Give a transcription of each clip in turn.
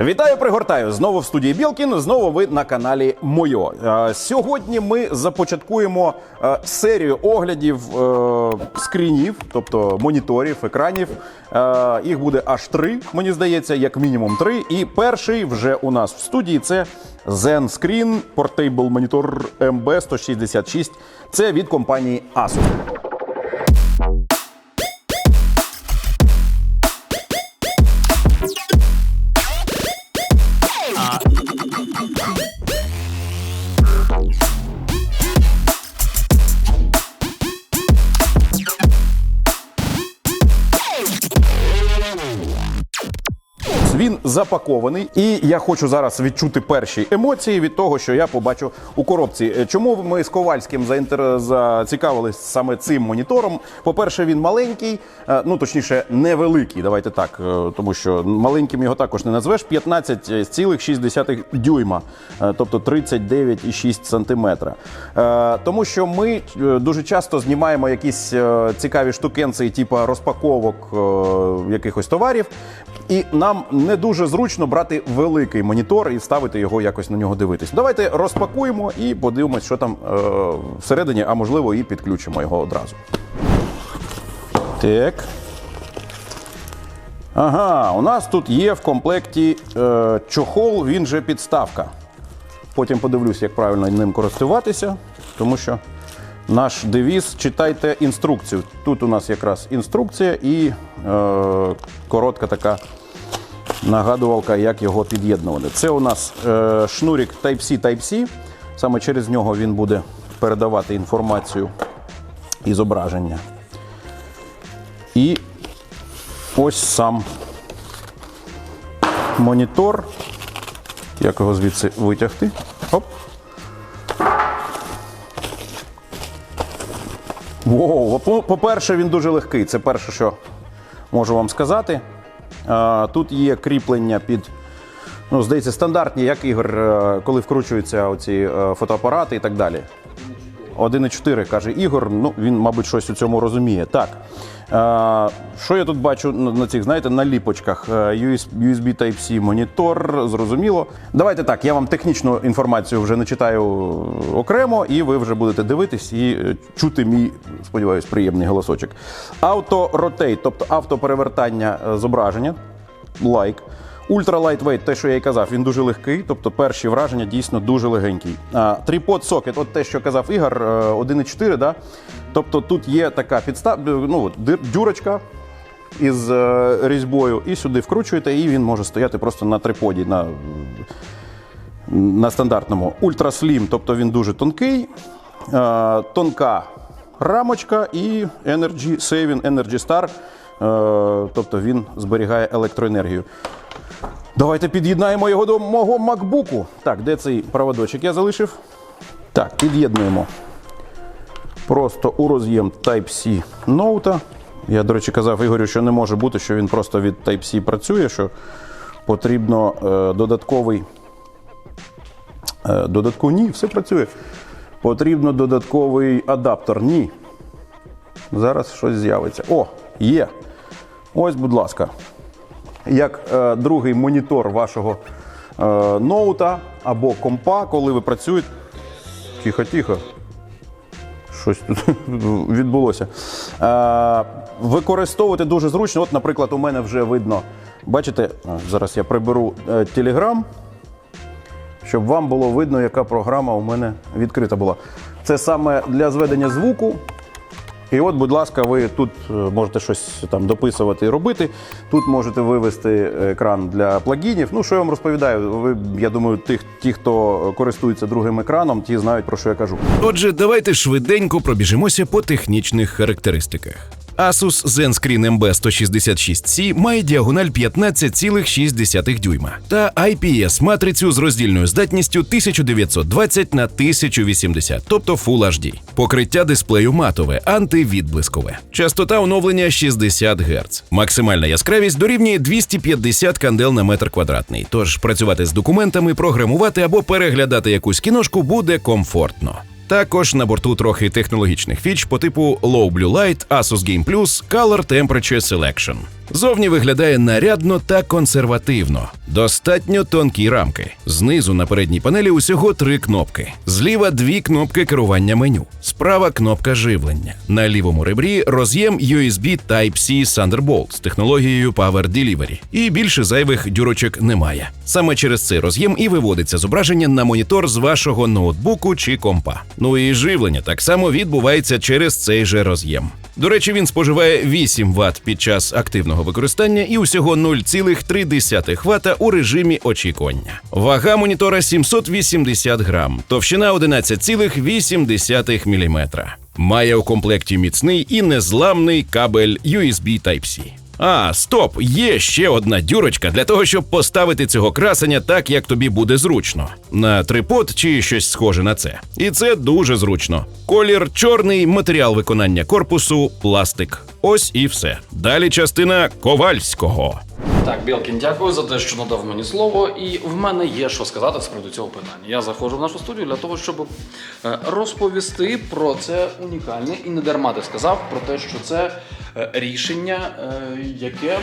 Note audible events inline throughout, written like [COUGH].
Вітаю, пригортаю знову в студії Білкін. Знову ви на каналі Мойо. Е, Сьогодні ми започаткуємо е, серію оглядів е, скрінів, тобто моніторів, екранів. Їх буде аж три, мені здається, як мінімум три. І перший вже у нас в студії це Zen Screen Portable Monitor MB166. Це від компанії Asus. Запакований, і я хочу зараз відчути перші емоції від того, що я побачу у коробці. Е, Чому ми з Ковальським заінтер... зацікавились саме цим монітором? По-перше, він маленький, е, ну точніше, невеликий. Давайте так, е, тому що маленьким його також не назвеш. 15,6 дюйма, тобто 39,6 сантиметра. Е, Тому що ми дуже часто знімаємо якісь цікаві штукенці, типу розпаковок якихось товарів. І нам не дуже зручно брати великий монітор і ставити його якось на нього дивитись. Давайте розпакуємо і подивимось, що там е, всередині, а можливо, і підключимо його одразу. Так. Ага, у нас тут є в комплекті е, чохол, він же підставка. Потім подивлюсь, як правильно ним користуватися, тому що наш девіз читайте інструкцію. Тут у нас якраз інструкція і е, коротка така нагадувалка, як його під'єднувати. Це у нас е, шнурік Type-C Type-C. Саме через нього він буде передавати інформацію і зображення. І ось сам монітор. Як його звідси витягти? Оп. Воу, по-перше, він дуже легкий. Це перше, що можу вам сказати. Тут є кріплення під, ну, здається, стандартні, як ігор, е, коли вкручуються оці е, фотоапарати і так далі. 1,4, каже Ігор. Ну, він, мабуть, щось у цьому розуміє. Так. Е, що я тут бачу на цих, знаєте, наліпочках? Е, US- USB Type-C монітор, зрозуміло. Давайте так, я вам технічну інформацію вже не читаю окремо, і ви вже будете дивитись і е, чути мій, сподіваюсь, приємний голосочок. Auto-rotate, тобто автоперевертання зображення. Лайк. Ультра лайтвейт, те, що я і казав, він дуже легкий, тобто перші враження дійсно дуже легенький. Тріпод сокет, от те, що казав Ігор, е, 1,4, да? тобто тут є така підстав, ну, дюрочка із е, різьбою, і сюди вкручуєте, і він може стояти просто на триподі, на, на стандартному. Ультра слім, тобто він дуже тонкий, е, тонка рамочка і Energy Saving Energy Star, е, тобто він зберігає електроенергію. Давайте під'єднаємо його до мого макбуку. Так, де цей проводочок я залишив? Так, під'єднуємо просто у роз'єм Type-C ноута. Я, до речі, казав Ігорю, що не може бути, що він просто від Type-C працює, що потрібно е, додатковий. Е, додатковий ні, все працює. Потрібно додатковий адаптер. Ні. Зараз щось з'явиться. О, є. Ось, будь ласка як е, другий монітор вашого е, ноута або компа, коли ви працюєте. Тихо, тихо. Щось тут [LAUGHS] відбулося. Е, використовувати дуже зручно. От, наприклад, у мене вже видно. Бачите, зараз я приберу е, Telegram, щоб вам було видно, яка програма у мене відкрита була. Це саме для зведення звуку. І от, будь ласка, ви тут е, можете щось там дописувати і робити. Тут можете вивести екран для плагінів. Ну, що я вам розповідаю? Ви, я думаю, тих, ті, хто користується другим екраном, ті знають про що я кажу. Отже, давайте швиденько пробіжимося по технічних характеристиках. Asus ZenScreen MB166C має діагональ 15,6 дюйма та IPS матрицю з роздільною здатністю 1920 на 1080, тобто Full HD. Покриття дисплею матове, антивідблискове. Частота оновлення 60 Гц. Максимальна яскравість дорівнює 250 кандел на метр квадратний. Тож працювати з документами, програмувати або переглядати якусь кіношку буде комфортно. Також на борту трохи технологічних фіч по типу Low Blue Light, Asus Game Plus, Color Temperature Selection. Зовні виглядає нарядно та консервативно. Достатньо тонкі рамки. Знизу на передній панелі усього три кнопки. Зліва дві кнопки керування меню. Справа кнопка живлення. На лівому ребрі роз'єм USB Type-C Thunderbolt з технологією Power Delivery. І більше зайвих дюрочок немає. Саме через цей роз'єм і виводиться зображення на монітор з вашого ноутбуку чи компа. Ну і живлення так само відбувається через цей же роз'єм. До речі, він споживає 8 Вт під час активного використання і усього 0,3 Вт у режимі очікування. Вага монітора 780 грам, товщина 11,8 мм. Має у комплекті міцний і незламний кабель USB Type-C. А, стоп! Є ще одна дюрочка для того, щоб поставити цього красення так, як тобі буде зручно. На трипод чи щось схоже на це. І це дуже зручно. Колір чорний, матеріал виконання корпусу, пластик. Ось і все. Далі частина ковальського. Так, Білкін, дякую за те, що надав мені слово. І в мене є що сказати з приводу цього питання. Я заходжу в нашу студію для того, щоб е, розповісти про це унікальне і не дарма ти сказав про те, що це е, рішення, е, яке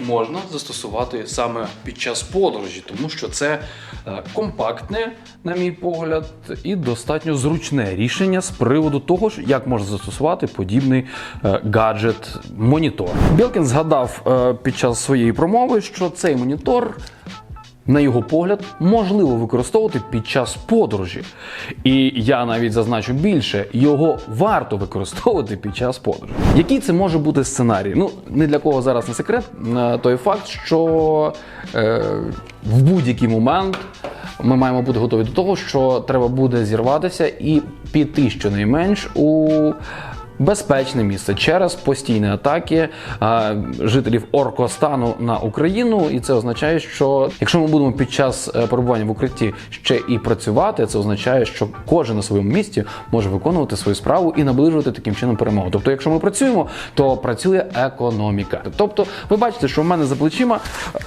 можна застосувати саме під час подорожі, тому що це е, компактне, на мій погляд, і достатньо зручне рішення з приводу того, як можна застосувати подібний е, гаджет монітор. Білкін згадав е, під час своєї промови, що цей монітор. На його погляд, можливо використовувати під час подорожі. І я навіть зазначу більше, його варто використовувати під час подорожі. Який це може бути сценарій? Ну, не для кого зараз не секрет, е, той факт, що е, в будь-який момент ми маємо бути готові до того, що треба буде зірватися і піти щонайменш у безпечне місце через постійні атаки жителів Оркостану на Україну. І це означає, що якщо ми будемо під час е, перебування в укритті ще і працювати, це означає, що кожен на своєму місці може виконувати свою справу і наближувати таким чином перемогу. Тобто, якщо ми працюємо, то працює економіка. Тобто, ви бачите, що в мене за плечима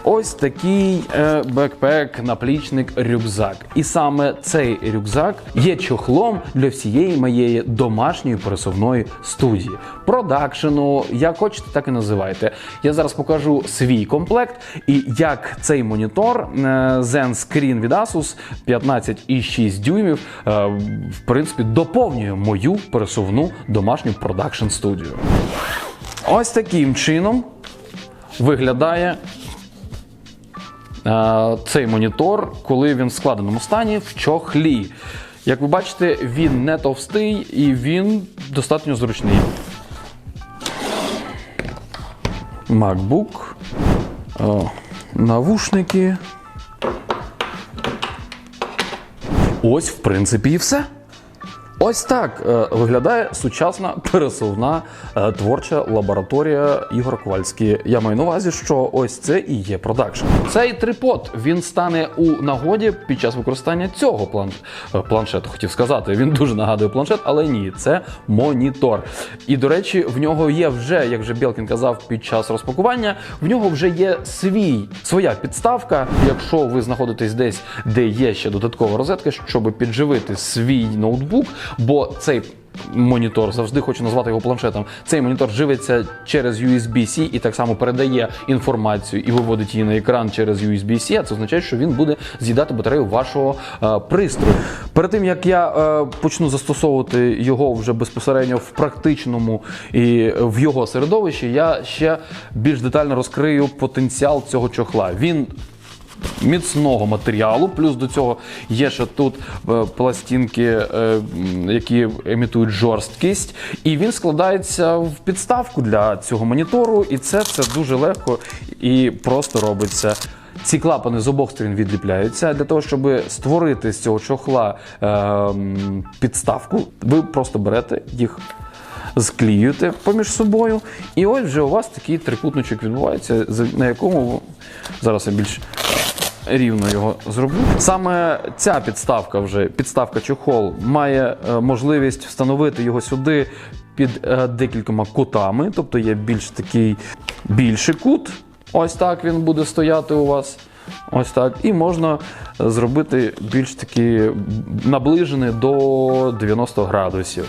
ось такий е, бекпек, наплічник, рюкзак. І саме цей рюкзак є чохлом для всієї моєї домашньої пересувної студії. Продакшену, як хочете, так і називайте. Я зараз покажу свій комплект і як цей монітор е, Zen Screen від Asus 15,6 дюймів е, в принципі доповнює мою пересувну домашню продакшн студію. Ось таким чином виглядає е, цей монітор, коли він в складеному стані в чохлі. Як ви бачите, він не товстий і він достатньо зручний. MacBook, о, навушники. Ось, в принципі, і все. Ось так е, виглядає сучасна пересувна е, творча лабораторія Ігор Ковальський. Я маю на увазі, що ось це і є продакшн. Цей трипод він стане у нагоді під час використання цього план... е, планшету. Хотів сказати, він дуже нагадує планшет, але ні, це монітор. І до речі, в нього є вже, як вже Білкін казав, під час розпакування, в нього вже є свій своя підставка. Якщо ви знаходитесь десь, де є ще додаткова розетка, щоб підживити свій ноутбук, бо цей. Монітор завжди хочу назвати його планшетом. Цей монітор живиться через USB-C і так само передає інформацію і виводить її на екран через USB-C. А це означає, що він буде з'їдати батарею вашого е, пристрою. Перед тим як я е, почну застосовувати його вже безпосередньо в практичному і в його середовищі, я ще більш детально розкрию потенціал цього чохла. Він міцного матеріалу. Плюс до цього є ще тут е, пластинки, е, які емітують жорсткість, і він складається в підставку для цього монітору, і це все дуже легко і просто робиться. Ці клапани з обох сторін відліпляються для того, щоб створити з цього чохла е, підставку. Ви просто берете їх. Склеюєте поміж собою, і ось вже у вас такий трикутничок відбувається, на якому зараз я більш рівно його зроблю. Саме ця підставка, вже підставка чохол, має е, можливість встановити його сюди під е, декількома кутами, тобто є більш такий більший кут. Ось так він буде стояти у вас. Ось так. І можна зробити більш такий наближений до 90 градусів.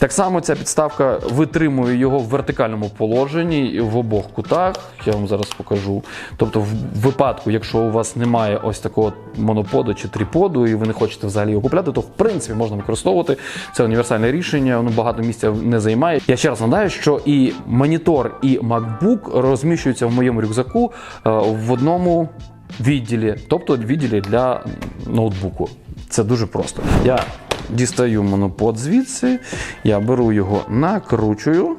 Так само ця підставка витримує його в вертикальному положенні в обох кутах. Я вам зараз покажу. Тобто, в випадку, якщо у вас немає ось такого моноподу чи триподу, і ви не хочете взагалі його купляти, то в принципі можна використовувати це універсальне рішення. Воно багато місця не займає. Я ще раз нагадаю, що і монітор, і MacBook розміщуються в моєму рюкзаку е, в одному відділі, тобто відділі для ноутбуку. Це дуже просто. Я дістаю монопод звідси, я беру його, накручую.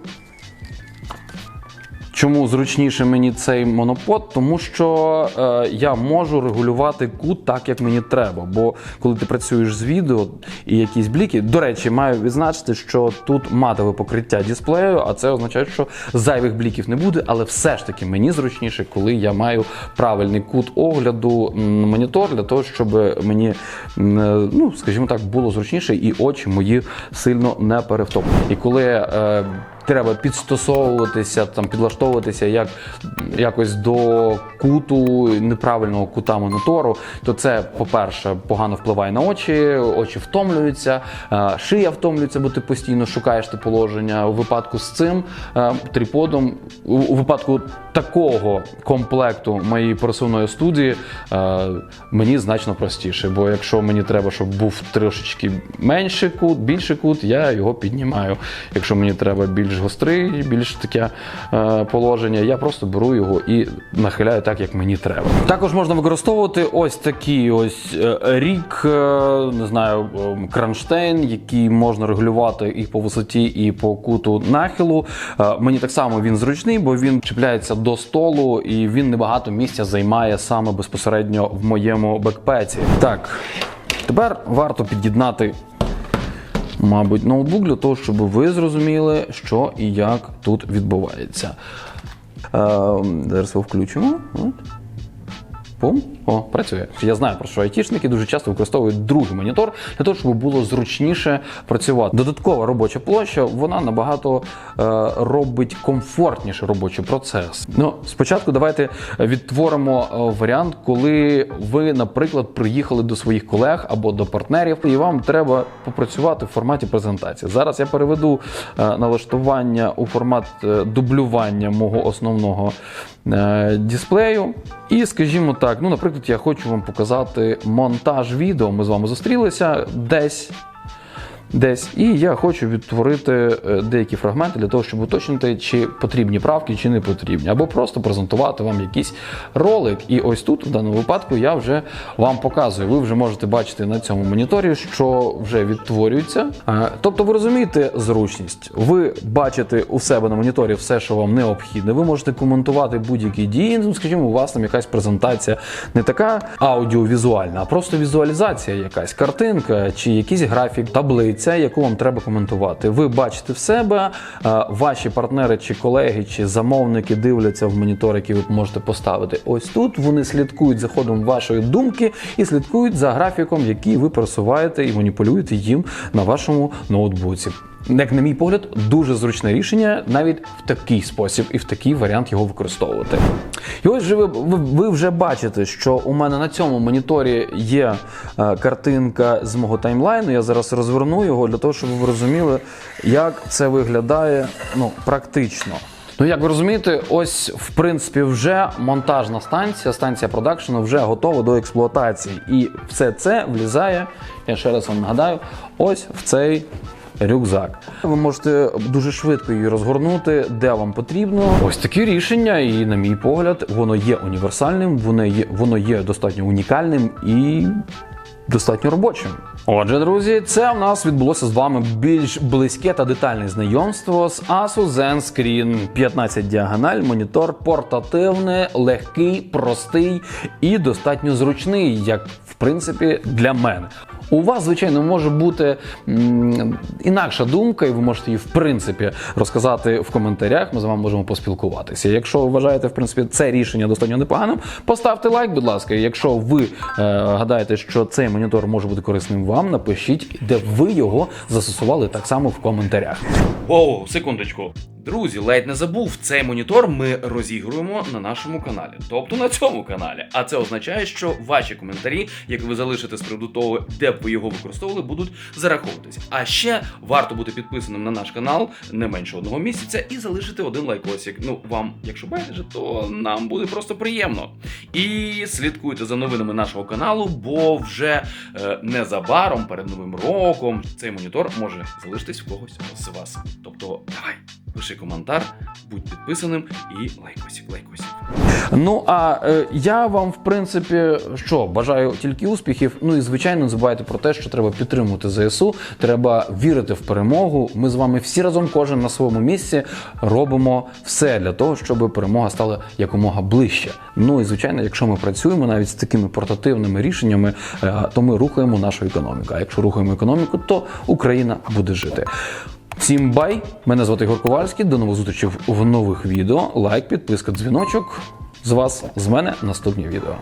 Чому зручніше мені цей монопод? Тому що е, я можу регулювати кут так, як мені треба. Бо коли ти працюєш з відео і якісь бліки, до речі, маю відзначити, що тут матове покриття дисплею, а це означає, що зайвих бліків не буде, але все ж таки мені зручніше, коли я маю правильний кут огляду монітор для того, щоб мені, е, ну скажімо так, було зручніше і очі мої сильно не перевтомлені. І коли е, треба підстосовуватися, там підлаштовуватися як якось до куту неправильного кута монітору, то це, по-перше, погано впливає на очі, очі втомлюються, е, шия втомлюється, бо ти постійно шукаєш те положення. У випадку з цим е, триподом, у, випадку такого комплекту моєї пересувної студії, е, мені значно простіше. Бо якщо мені треба, щоб був трошечки менший кут, більший кут, я його піднімаю. Якщо мені треба більш гострий, більш таке е, положення, я просто беру його і нахиляю так, як мені треба. Також можна використовувати ось такий ось е, рік, е, не знаю, кронштейн, який можна регулювати і по висоті, і по куту нахилу. Мені так само він зручний, бо він чіпляється до столу і він небагато місця займає саме безпосередньо в моєму бекпеці. Так, тепер варто під'єднати мабуть, ноутбук для того, щоб ви зрозуміли, що і як тут відбувається. Е, зараз його включимо. От. Пум. О, працює. Я знаю про що айтішники дуже часто використовують другий монітор для того, щоб було зручніше працювати. Додаткова робоча площа вона набагато е, робить комфортніше робочий процес. Ну, спочатку давайте відтворимо е, варіант, коли ви, наприклад, приїхали до своїх колег або до партнерів, і вам треба попрацювати в форматі презентації. Зараз я переведу е, налаштування у формат е, дублювання мого основного дисплею. І, скажімо так, ну, наприклад, я хочу вам показати монтаж відео. Ми з вами зустрілися десь. Десь, і я хочу відтворити е, деякі фрагменти для того, щоб уточнити, чи потрібні правки, чи не потрібні, або просто презентувати вам якийсь ролик. І ось тут, в даному випадку, я вже вам показую. Ви вже можете бачити на цьому моніторі, що вже відтворюється. Е, Тобто, ви розумієте зручність. Ви бачите у себе на моніторі все, що вам необхідне. Ви можете коментувати будь-які дії. Ну, скажімо, у вас там якась презентація не така аудіовізуальна, а просто візуалізація, якась картинка чи якийсь графік, таблиця, яку вам треба коментувати. Ви бачите в себе, е, ваші партнери чи колеги, чи замовники дивляться в монітор, який ви можете поставити. Ось тут вони слідкують за ходом вашої думки і слідкують за графіком, який ви просуваєте і маніпулюєте їм на вашому ноутбуці. Як на мій погляд, дуже зручне рішення навіть в такий спосіб і в такий варіант його використовувати. І ось же ви, ви, вже бачите, що у мене на цьому моніторі є е, картинка з мого таймлайну. Я зараз розверну його для того, щоб ви розуміли, як це виглядає ну, практично. Ну, як ви розумієте, ось в принципі вже монтажна станція, станція продакшену вже готова до експлуатації. І все це влізає, я ще раз вам нагадаю, ось в цей рюкзак. Ви можете дуже швидко її розгорнути, де вам потрібно. Ось такі рішення, і на мій погляд, воно є універсальним, воно є, воно є достатньо унікальним і достатньо робочим. Отже, друзі, це в нас відбулося з вами більш близьке та детальне знайомство з Asus ZenScreen 15 діагональ, монітор портативний, легкий, простий і достатньо зручний, як в принципі для мене. У вас, звичайно, може бути інакша думка, і ви можете її в принципі розказати в коментарях. Ми з вами можемо поспілкуватися. Якщо ви вважаєте, в принципі, це рішення достатньо непоганим, поставте лайк, будь ласка. Якщо ви е, гадаєте, що цей монітор може бути корисним вам, напишіть, де ви його застосували так само в коментарях. О, секундочку. Друзі, ледь не забув, цей монітор ми розігруємо на нашому каналі, тобто на цьому каналі. А це означає, що ваші коментарі, як ви залишите з приводу того, де б ви його використовували, будуть зараховуватись. А ще варто бути підписаним на наш канал не менше одного місяця і залишити один лайкосик. Ну вам, якщо байдуже, то нам буде просто приємно. І слідкуйте за новинами нашого каналу, бо вже е, незабаром перед новим роком цей монітор може залишитись в когось з вас. Тобто, давай, пиши коментар, будь підписаним і лайкосик, лайкосик. Ну а е, я вам, в принципі, що бажаю тільки успіхів. Ну і звичайно, не забувайте про те, що треба підтримувати ЗСУ, треба вірити в перемогу. Ми з вами всі разом, кожен на своєму місці, робимо все для того, щоб перемога стала якомога ближче. Ну і звичайно, якщо ми працюємо навіть з такими портативними рішеннями, е, то ми рухаємо нашу економіку. А якщо рухаємо економіку, то Україна буде жити. Всім бай! Мене звати Ігор Ковальський. До нових зустрічей в нових відео. Лайк, підписка, дзвіночок. З вас, з мене наступні відео.